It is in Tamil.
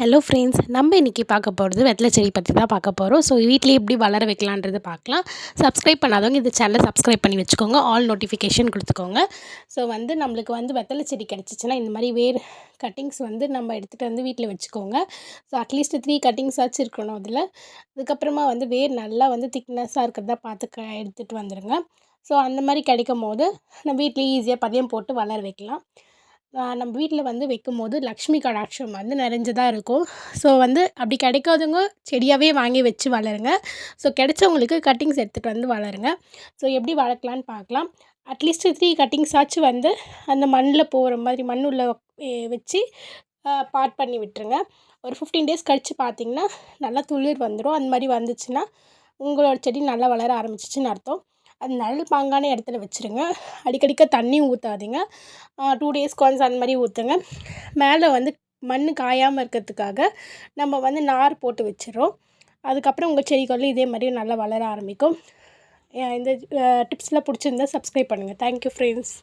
ஹலோ ஃப்ரெண்ட்ஸ் நம்ம இன்றைக்கி பார்க்க போகிறது வெத்தலை செடி பற்றி தான் பார்க்க போகிறோம் ஸோ வீட்டிலே எப்படி வளர வைக்கலான்றது பார்க்கலாம். சப்ஸ்கிரைப் பண்ணாதவங்க இந்த சேனலை சப்ஸ்கிரைப் பண்ணி வச்சுக்கோங்க. ஆல் நோட்டிஃபிகேஷன் கொடுத்துக்கோங்க. ஸோ வந்து நம்மளுக்கு வந்து வெத்தலை செடி கிடச்சிச்சின்னா இந்த மாதிரி வேர் கட்டிங்ஸ் வந்து நம்ம எடுத்துகிட்டு வந்து வீட்டில் வச்சுக்கோங்க. ஸோ அட்லீஸ்ட் த்ரீ கட்டிங்ஸ் ஆச்சு இருக்கணும் அதில். அதுக்கப்புறமா வந்து வேர் நல்லா வந்து திக்னஸ்ஸாக இருக்கிறதா பார்த்து க எடுத்துகிட்டு வந்துடுங்க ஸோ அந்த மாதிரி கிடைக்கும் போது நம்ம வீட்லேயே ஈஸியாக பதியம் போட்டு வளர வைக்கலாம். நம்ம வீட்டில் வந்து வைக்கும்போது லக்ஷ்மி கடாட்சம் வந்து நிறைஞ்சதாக இருக்கும். ஸோ வந்து அப்படி கிடைக்காதவங்க செடியாகவே வாங்கி வச்சு வளருங்க. ஸோ கிடைச்சவங்களுக்கு கட்டிங்ஸ் எடுத்துகிட்டு வந்து வளருங்க. ஸோ எப்படி வளர்க்கலான்னு பார்க்கலாம். அட்லீஸ்ட் த்ரீ கட்டிங்ஸ் ஆச்சு வந்து அந்த மண்ணில் போகிற மாதிரி மண் உள்ள வச்சு பாட் பண்ணி விட்டுருங்க. ஒரு ஃபிஃப்டீன் டேஸ் கழித்து பார்த்திங்கன்னா நல்லா துளிர் வந்துடும் அந்த மாதிரி வந்துச்சுன்னா உங்களோட செடி நல்லா வளர ஆரம்பிச்சிச்சின்னு அர்த்தம். அது நிழல் பாங்கான இடத்துல வச்சுருங்க. அடிக்கடிக்க தண்ணி ஊற்றாதீங்க டூ டேஸ்க்கு ஒன்ஸ் அந்த மாதிரி ஊற்றுங்க மேலே வந்து மண் காயாமல் இருக்கிறதுக்காக நம்ம வந்து நார் போட்டு வச்சிடுறோம். அதுக்கப்புறம் உங்கள் செடிகளும் இதே மாதிரி நல்லா வளர ஆரம்பிக்கும். இந்த டிப்ஸ்லாம் பிடிச்சிருந்தா சப்ஸ்கிரைப் பண்ணுங்கள் தேங்க்யூ ஃப்ரெண்ட்ஸ்